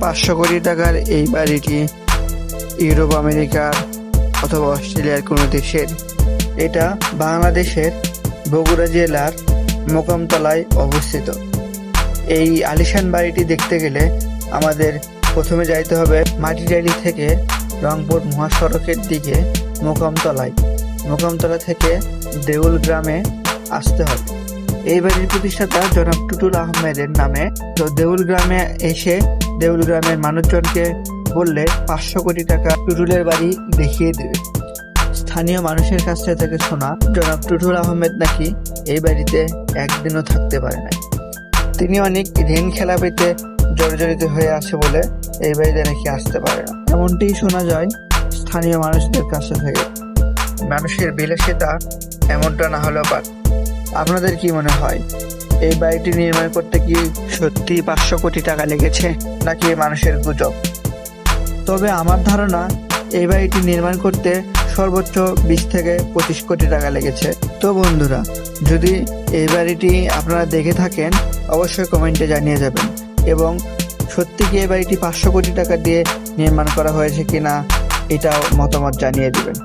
পাঁচশো কোটি টাকার এই বাড়িটি ইউরোপ আমেরিকার অথবা অস্ট্রেলিয়ার কোনো দেশের। এটা বাংলাদেশের বগুড়া জেলার মোকামতলায় অবস্থিত। এই আলিশান বাড়িটি দেখতে গেলে আমাদের প্রথমে যাইতে হবে মাটিডালি থেকে রংপুর মহাসড়কের দিকে মোকামতলায়। মোকামতলা থেকে দেউল গ্রামে আসতে হবে। এই বাড়ির প্রতিষ্ঠাতা জনাব টুটুল আহমেদের নামে। তো দেউল গ্রামে এসে দেউল গ্রামের মানুষজনকে বললে পাঁচশো কোটি টাকা টুটুলের বাড়ি দেখিয়ে দেবে। স্থানীয় মানুষের কাছ থেকে শোনা, জনাব টুটুল আহমেদ নাকি এই বাড়িতে একদিনও থাকতে পারে না তিনি অনেক ঋণ খেলাপিতে জর্জরিত হয়ে আছে বলে এই বাড়িতে নাকি আসতে পারে না। এমনটি শোনা যায় স্থানীয় মানুষদের কাছে থেকে। মানুষের বিলাসিতা এমনটা না হলেও পারে। আপনাদের কি মনে হয়? এই বাড়িটি নির্মাণ করতে কি সত্যি পাঁচশো কোটি টাকা লেগেছে নাকি মানুষের গুজব? তবে আমার ধারণা, এই বাড়িটি নির্মাণ করতে সর্বোচ্চ বিশ থেকে পঁচিশ কোটি টাকা লেগেছে। তো বন্ধুরা, যদি এই বাড়িটি আপনারা দেখে থাকেন, অবশ্যই কমেন্টে জানিয়ে যাবেন এবং সত্যি কি এই বাড়িটি পাঁচশো কোটি টাকা দিয়ে নির্মাণ করা হয়েছে কিনা, এটাও মতামত জানিয়ে দিবেন।